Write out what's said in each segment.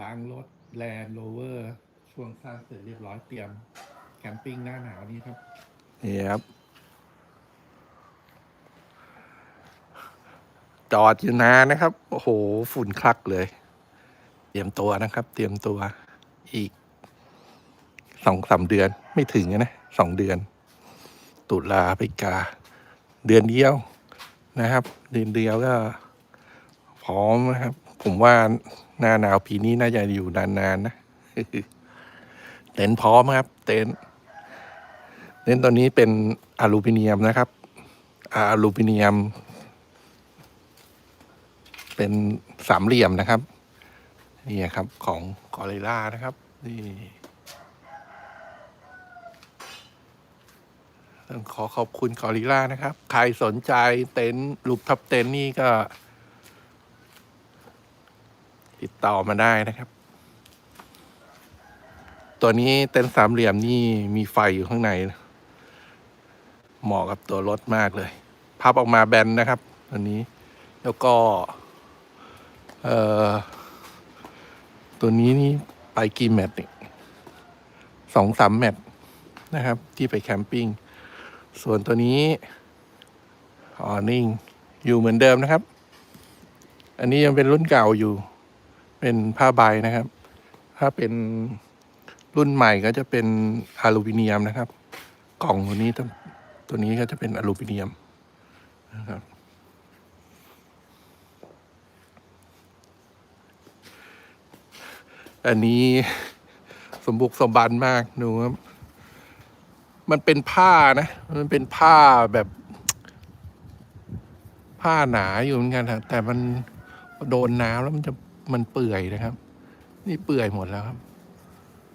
ล้างรถแลนด์โรเวอร์ ช่วงสร้างเสร็จเรียบร้อยเตรียม แคมปิ้งหน้าหนาวนี้ครับ นี่ครับ จอดอยู่นานนะครับ โอ้โห ฝุ่นคลักเลย เตรียมตัวนะครับ เตรียมตัวอีกสองสามเดือนไม่ถึงนะสองเดือน ตุลาพฤศจิกา เดือนเดียวนะครับ เดือนเดียวก็ พร้อมนะครับ ผมว่า หน้าหนาวปีนี้น่าจะอยู่นานๆนะเต็นท์พร้อมครับ เต็นท์เน้นตัวนี้เป็นอลูมิเนียมนะครับอาอลูมิเนียม เป็นสามเหลี่ยมนะครับ นี่ครับของกอริล่านะครับ นี่ต้องขอขอบคุณกอริล่านะครับ ใครสนใจเต็นท์รูปทับเต็นท์นี่ก็ ติดต่อมาได้นะครับ ตัวนี้เต็นท์สามเหลี่ยมนี่มีไฟอยู่ข้างใน เหมาะกับตัวรถมากเลย พับออกมาแบนนะครับตัวนี้ แล้วก็ เอ่อ ตัวนี้นี่ไปกี่แมตช์สองสามแมตช์นะครับ ที่ไปแคมปิ้ง ส่วนตัวนี้ออนิ่งอยู่เหมือนเดิมนะครับ อันนี้ยังเป็นรุ่นเก่าอยู่ เป็นผ้าใบนะครับ ถ้าเป็นรุ่นใหม่ก็จะเป็นอลูมิเนียมนะครับ กล่องตัวนี้ตัวนี้ก็จะเป็นอลูมิเนียมนะครับอันนี้สมบุกสมบันมากดูครับ มันเป็นผ้านะ มันเป็นผ้าแบบ ผ้าหนาอยู่เหมือนกันครับแต่มันโดนน้ำแล้วมันจะ มันเปื่อยนะครับ นี่เปื่อยหมดแล้วครับ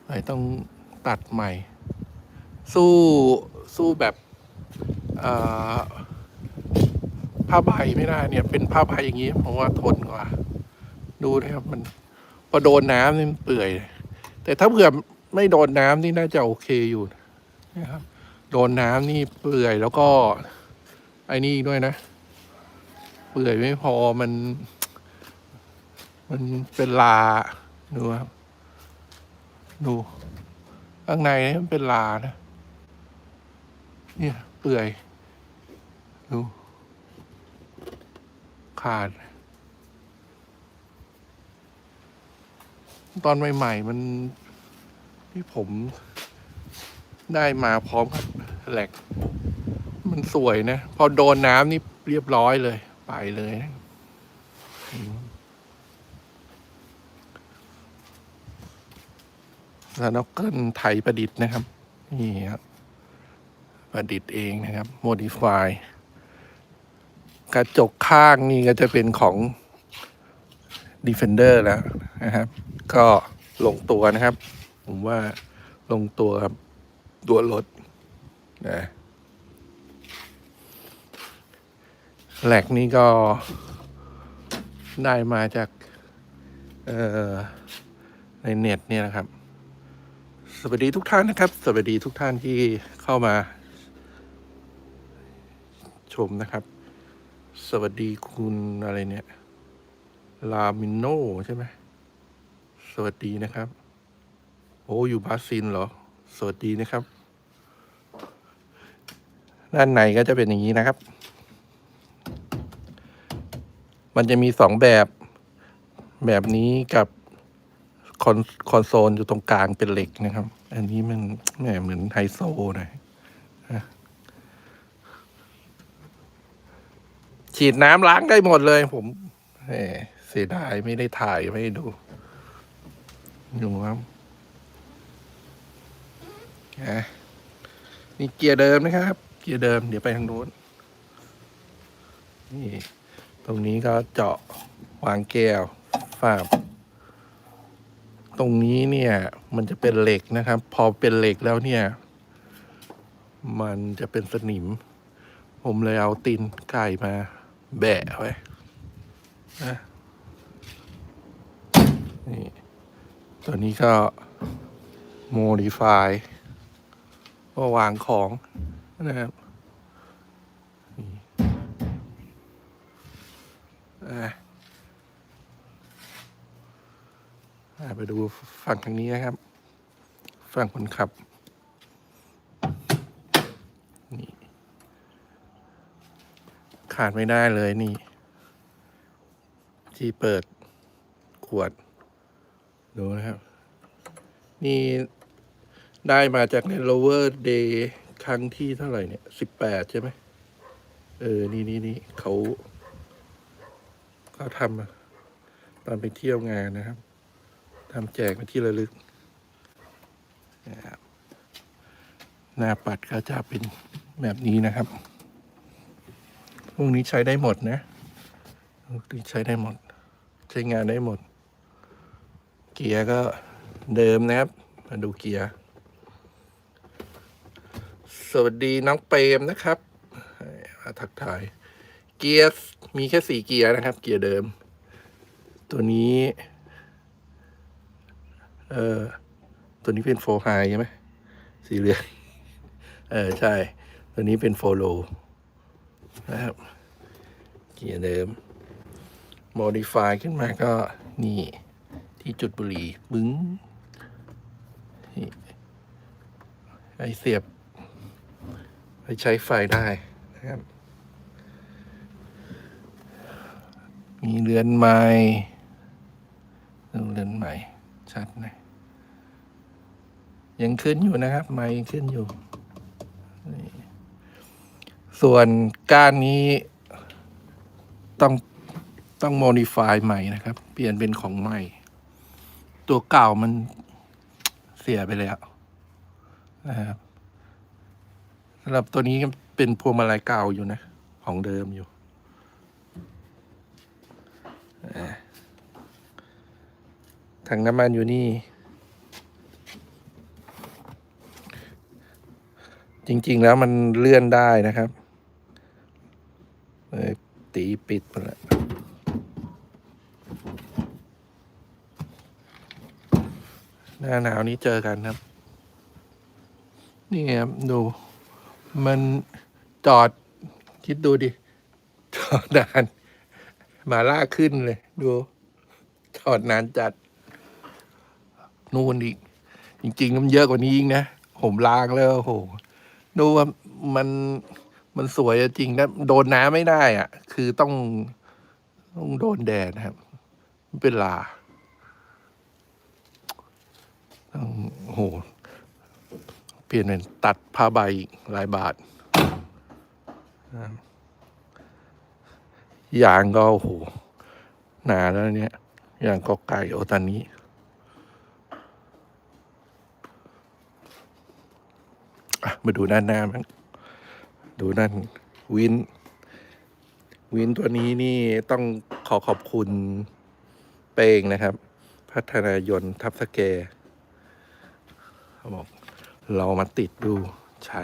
เลยต้องตัดใหม่ สู้สู้แบบผ้าใบไม่ได้เนี่ย เป็นผ้าใบอย่างนี้ผมว่าทนกว่า ดูนะครับมันพอโดนน้ำนี่เปื่อย แต่ถ้าเผื่อไม่โดนน้ำนี่น่าจะโอเคอยู่นะครับ โดนน้ำนี่เปื่อยแล้วก็ไอ้นี่ด้วยนะ เปื่อยไม่พอมัน มันเป็นลา ดูครับ ดูข้างในนี่มันเป็นลานะ เนี่ย เปื่อย ดู ขาด ตอนใหม่ๆมันที่ผมได้มาพร้อมกับแหลก มันสวยนะ พอโดนน้ำนี่เรียบร้อยเลย ไปเลยนะ อืมสนอกเกิลไทยประดิษฐ์นะครับ นี่ครับประดิษฐ์เองนะครับ modify กระจกข้างนี่ก็จะเป็นของ Defender แล้วนะครับ ก็ลงตัวนะครับ ผมว่าลงตัวครับ ตัวรถนะแหลกนี่ก็ได้มาจาก เอ่อ ในเน็ตเนี่ยนะครับ สวัสดีทุกท่านนะครับ สวัสดีทุกท่านที่เข้ามา ชมนะครับ สวัสดีคุณอะไรเนี่ย ลามิโนใช่ไหมสวัสดีนะครับ โอ้อยู่บราซิลเหรอ สวัสดีนะครับ ด้านในก็จะเป็นอย่างนี้นะครับ มันจะมีสองแบบ แบบนี้กับ คอนคอนโซลอยู่ตรงกลางเป็นเหล็กนะครับ อันนี้มันแหมเหมือนไฮโซหน่อยฉีดน้ำล้างได้หมดเลย ผมเสียดายไม่ได้ถ่ายไม่ได้ดู ดูครับนี่เกียร์เดิมนะครับ เกียร์เดิม เดี๋ยวไปทางโน้นนี่ ตรงนี้ก็เจาะวางแก้วฝาบ ตรงนี้เนี่ย มันจะเป็นเหล็กนะครับ พอเป็นเหล็กแล้วเนี่ย มันจะเป็นสนิม ผมเลยเอาตีนไก่มา แบะไว้นะนี่ตัวนี้ก็ modify ก็วางของนะครับอ่า ไปดูฝั่งทางนี้นะครับ ฝั่งคนขับ นี่ ขาดไม่ได้เลยนี่ ที่เปิดขวด ดูนะครับ นี่ได้มาจากใน lower day ครั้งที่เท่าไหร่เนี่ยสิบแปดใช่ไหม เออ นี่นี่นี่เขาเขาทำตอนไปเที่ยวงานนะครับ ทำแจกเป็นที่ระลึกนะครับหน้าปัดก็จะเป็นแบบนี้นะครับ พวกนี้ใช้ได้หมดนะใช้ได้หมด ใช้งานได้หมด เกียร์ก็เดิมนะครับ มาดูเกียร์ สวัสดีน้องเปรมนะครับมาทักทาย เกียร์มีแค่สี่เกียร์นะครับ เกียร์เดิม ตัวนี้ เออ ตัวนี้เป็นโฟไฮใช่ไหมสีเหลืองเออ ใช่ ตัวนี้เป็นโฟโลนะครับ เกียร์เดิม modify ขึ้นมาก็นี่ ที่จุดบุหรี่บึ้งไอเสียบ ไปใช้ไฟได้นะครับ มีเรือนไม้เรือนใหม่ ชัดนะ ยังขึ้นอยู่นะครับ ไม้ยังขึ้นอยู่ ส่วนก้านนี้ต้องต้องโมดิฟายใหม่นะครับ เปลี่ยนเป็นของใหม่ ตัวเก่ามันเสียไปแล้วนะครับสำหรับตัวนี้เป็นพวงมาลัยเก่าอยู่นะ ของเดิมอยู่ถังน้ำมันอยู่นี่ จริง ๆ แล้วมันเลื่อนได้นะครับเออตีปิดไปแล้วหน้าหนาวนี้เจอกันครับ นี่ครับดู มันจอดคิดดูดิ จอดนานมาล่าขึ้นเลย ดู จอดนานจัด นู่นอีก จริง ๆ มันเยอะกว่านี้อีกนะ ผมล้างแล้วโอ้โห ดูว่ามันมันสวยจริงนะโดนน้ำไม่ได้อะคือต้องต้องโดนแดดนะครับ มันเป็นลาต้องโอ้โห เปลี่ยนเป็นตัดผ้าใบหลายบาทยางก็โอ้โห หนาแล้วเนี่ยยางก็ไก่โอตานี้ อะ มาดูด้านหน้ามั้งดูนั่นวิน วินตัวนี้นี่ต้องขอขอบคุณเป้งนะครับ พัฒนายนทับสแกเขาบอกเรามาติดดูใช้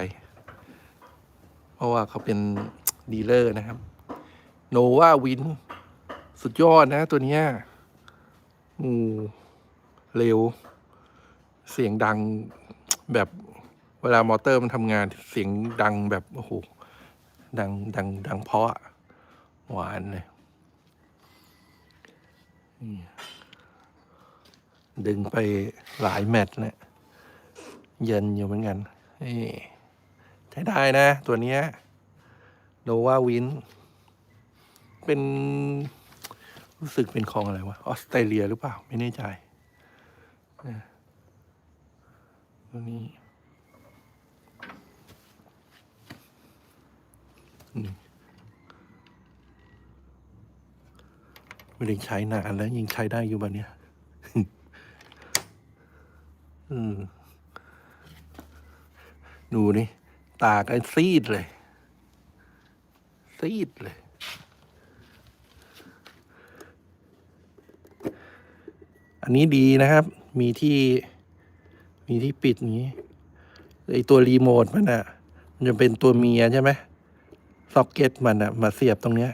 เพราะว่าเขาเป็นดีลเลอร์นะครับ โนวาวิน สุดยอดนะตัวเนี้ยอืมเร็ว เสียงดังแบบ เวลามอเตอร์มันทำงานเสียงดังแบบโอ้โหดังดังดังเพาะอหวานเลยดึงไปหลายแมตช์แล้วเย็นอยู่เหมือนกันนี่ใช้ได้นะ ตัวนี้โนวาวิน เป็น รู้สึกเป็นของอะไรวะ ออสเตรเลียหรือเปล่า ไม่แน่ใจนะตัวนี้ ไม่ได้ใช้นานแล้วยังใช้ได้อยู่บ้านเนี้ยดูนี่ตากันซีดเลย ซีดเลย อันนี้ดีนะครับ มีที่ มีที่ปิดอย่างนี้ไอตัวรีโมทมันอะ มันจะเป็นตัวเมียใช่ไหม ซ็อกเก็ตมันอะมาเสียบตรงเนี้ย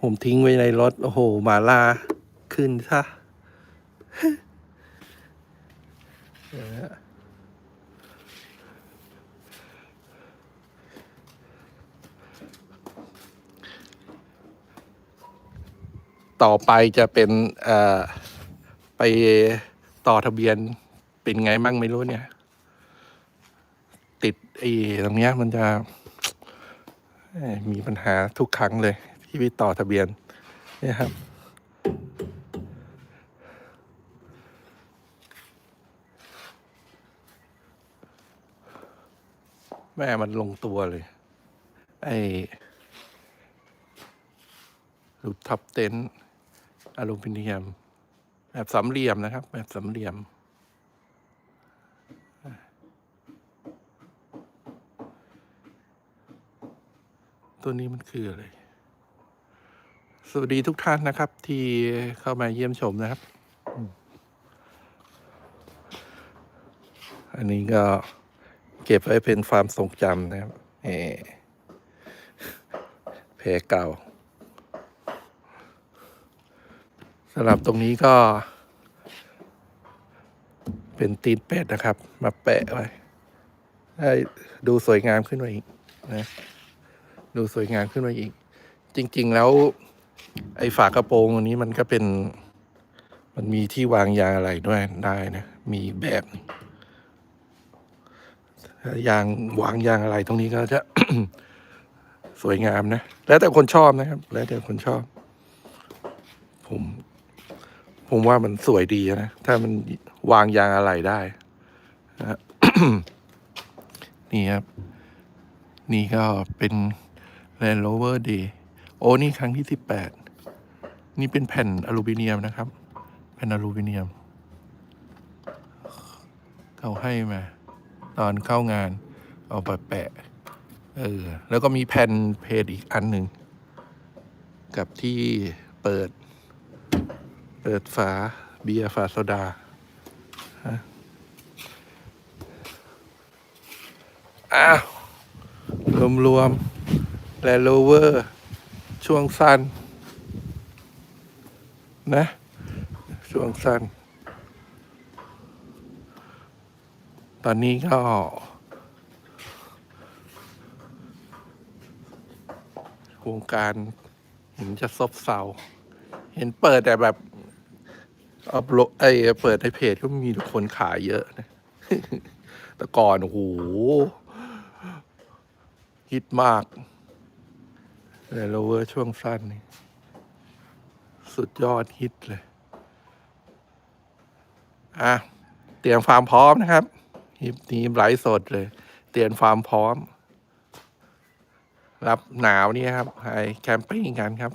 ผมทิ้งไว้ในรถ โอ้โหหมาลาขึ้นซะต่อไปจะเป็นเอ่อไปต่อทะเบียนเป็นไงมั่งไม่รู้เนี่ย ไอ้ตรงเนี้ยมันจะมีปัญหาทุกครั้งเลยที่ไปต่อทะเบียนเนี่ยครับ แม่มันลงตัวเลย ไอ้รูปท็อปเต็นอลูมิเนียม แบบสามเหลี่ยมนะครับ แบบสามเหลี่ยม ตัวนี้มันคืออะไร สวัสดีทุกท่านนะครับ ที่เข้ามาเยี่ยมชมนะครับอืมอันนี้ก็เก็บไว้เป็นความทรงจำนะครับเออแผลเก่าสำหรับตรงนี้ก็ เป็นตีนเป็ดนะครับ มาแปะไว้ให้ดูสวยงามขึ้นมาอีกนะ ดูสวยงามขึ้นมาอีก จริง ๆ แล้ว ไอ้ฝากระโปรงตรงนี้มันก็เป็น มันมีที่วางยางอะไรด้วยได้นะ มีแบบยางวางยางอะไรตรงนี้ก็จะ สวยงามนะ แล้วแต่คนชอบนะครับ แล้วแต่คนชอบ ผม ผมว่ามันสวยดีนะ ถ้ามันวางยางอะไรได้นะนี่ครับ นี่ก็เป็น Land Rover Day โอ้นี่ครั้งที่สิบแปดนี่เป็นแผ่นอลูมิเนียมนะครับ แผ่นอลูมิเนียม เขาให้มา ตอนเข้างานเอาไปแปะ เออ แล้วก็มีแผ่นเพจอีกอันหนึ่ง กับที่เปิด เปิดฝาเบียร์ฝาโซดาอ้าว รวมๆ แลโลเวอร์ ช่วงสั้นนะ ช่วงสั้น ตอนนี้ก็วงการเห็นจะซบเซาเห็นเปิดแต่แบบอัพโหลดไอ้เปิดในเพจก็มีคนขายเยอะนะแต่ก่อนโอ้โหฮิตมาก แต่โลเวอร์ช่วงสั้นนี่สุดยอดฮิตเลย อะ เตรียมความพร้อมนะครับคลิปนี้ไลฟ์สดเลย เตรียมความพร้อม รับหนาวนี่ครับไปแคมปิ้งกันครับ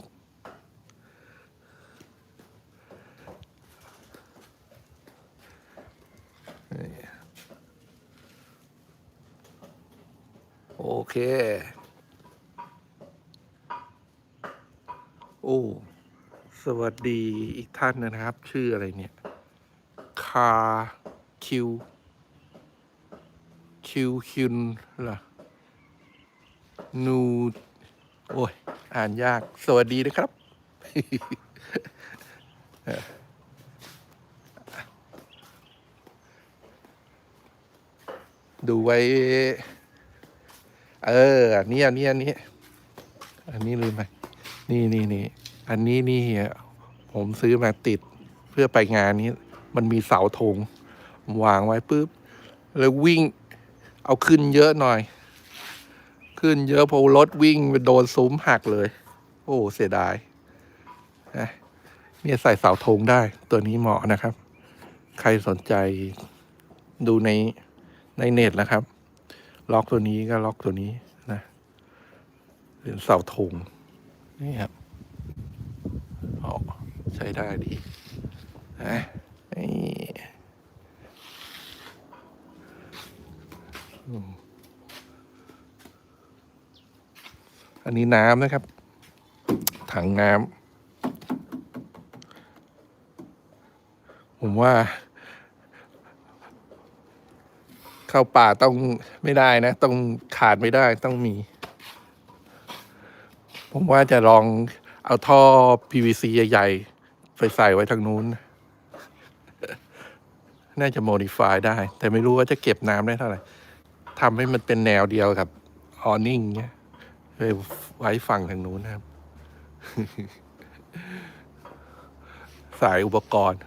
โอเค อ้ สวัสดีอีกท่านนะครับ ชื่ออะไรเนี่ย คาคิว คิวคินเหรอ นู โอ้ย อ่านยาก สวัสดีนะครับ ดูไว้ เอออันนี้อันนี้อันนี้อันนี้ลืมไป นี่นี่นี่อันนี้นี่ผมซื้อมาติดเพื่อไปงานนี้ มันมีเสาธงวางไว้ปุ๊บ แล้ววิ่ง เอาขึ้นเยอะหน่อย ขึ้นเยอะพอรถวิ่งไปโดนซุ้มหักเลย โอ้ เสียดายนะเนี่ยใส่เสาธงได้ ตัวนี้เหมาะนะครับ ใครสนใจดูในในเน็ตนะครับ ล็อกตัวนี้ก็ล็อกตัวนี้นะเป็นเสาธง นี่ครับอ๋อใช้ได้ดีนะนี่อันนี้น้ำนะครับ ถังน้ำผมว่า เข้าป่าต้องไม่ได้นะ ต้องขาดไม่ได้ต้องมี ผมว่าจะลองเอาท่อ PVC ใหญ่ ๆ ไปใส่ไว้ทางนู้น น่าจะ modify ได้ แต่ไม่รู้ว่าจะเก็บน้ำได้เท่าไหร่ทำให้มันเป็นแนวเดียวกับออนิ่งเงี้ยไปไว้ฝั่งทางนู้นนะครับ สายอุปกรณ์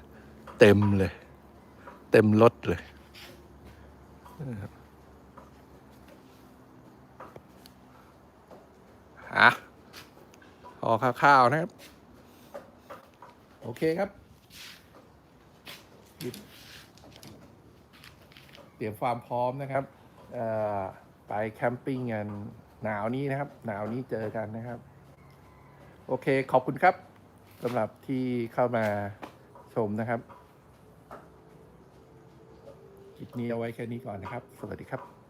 เต็มเลย เต็มรถเลยนะครับอะ พอคร่าวๆนะครับ โอเคครับเตรียมความพร้อมนะครับไปแคมปิ้งกันหนาวนี้นะครับ หนาวนี้เจอกันนะครับ โอเคขอบคุณครับสำหรับที่เข้ามาชมนะครับคลิปนี้เอาไว้แค่นี้ก่อนนะครับ สวัสดีครับ